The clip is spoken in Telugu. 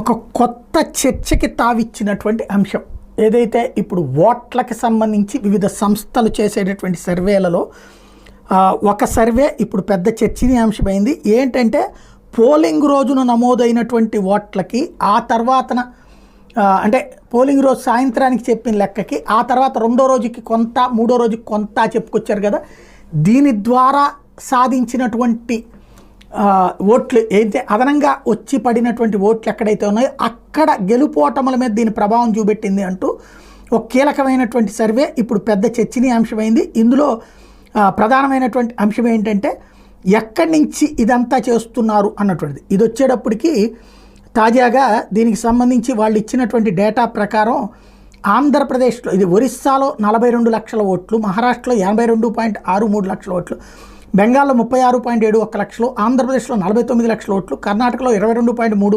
ఒక కొత్త చర్చకి తావిచ్చినటువంటి అంశం. ఏదైతే ఇప్పుడు ఓట్లకి సంబంధించి వివిధ సంస్థలు చేసేటటువంటి సర్వేలలో ఒక సర్వే ఇప్పుడు పెద్ద చర్చనీయాంశమైంది ఏంటంటే పోలింగ్ రోజున నమోదైనటువంటి ఓట్లకి ఆ తర్వాతన అంటే పోలింగ్ రోజు సాయంత్రానికి చెప్పిన లెక్కకి ఆ తర్వాత రెండో రోజుకి కొంత మూడో రోజుకి కొంత చెప్పుకొచ్చారు కదా. దీని ద్వారా సాధించినటువంటి ఓట్లు అయితే అదనంగా వచ్చి పడినటువంటి ఓట్లు ఎక్కడైతే ఉన్నాయో అక్కడ గెలుపోటముల మీద దీని ప్రభావం చూపెట్టింది అంటూ ఒక కీలకమైనటువంటి సర్వే ఇప్పుడు పెద్ద చర్చనీయాంశమైంది ఇందులో ప్రధానమైనటువంటి అంశం ఏంటంటే ఎక్కడి నుంచి ఇదంతా చేస్తున్నారు అన్నటువంటిది. ఇది వచ్చేటప్పటికి తాజాగా దీనికి సంబంధించి వాళ్ళు ఇచ్చినటువంటి డేటా ప్రకారం ఆంధ్రప్రదేశ్లో ఇది ఒరిస్సాలో నలభై రెండు లక్షల ఓట్లు మహారాష్ట్రలో ఎనభై రెండు పాయింట్ ఆరు మూడు లక్షల ఓట్లు బెంగాల్లో ముప్పై ఆరు పాయింట్ ఏడు ఒక్క లక్షలు ఆంధ్రప్రదేశ్లో నలభై తొమ్మిది లక్షల ఓట్లు కర్ణాటకలో ఇరవై రెండు పాయింట్ మూడు మూడు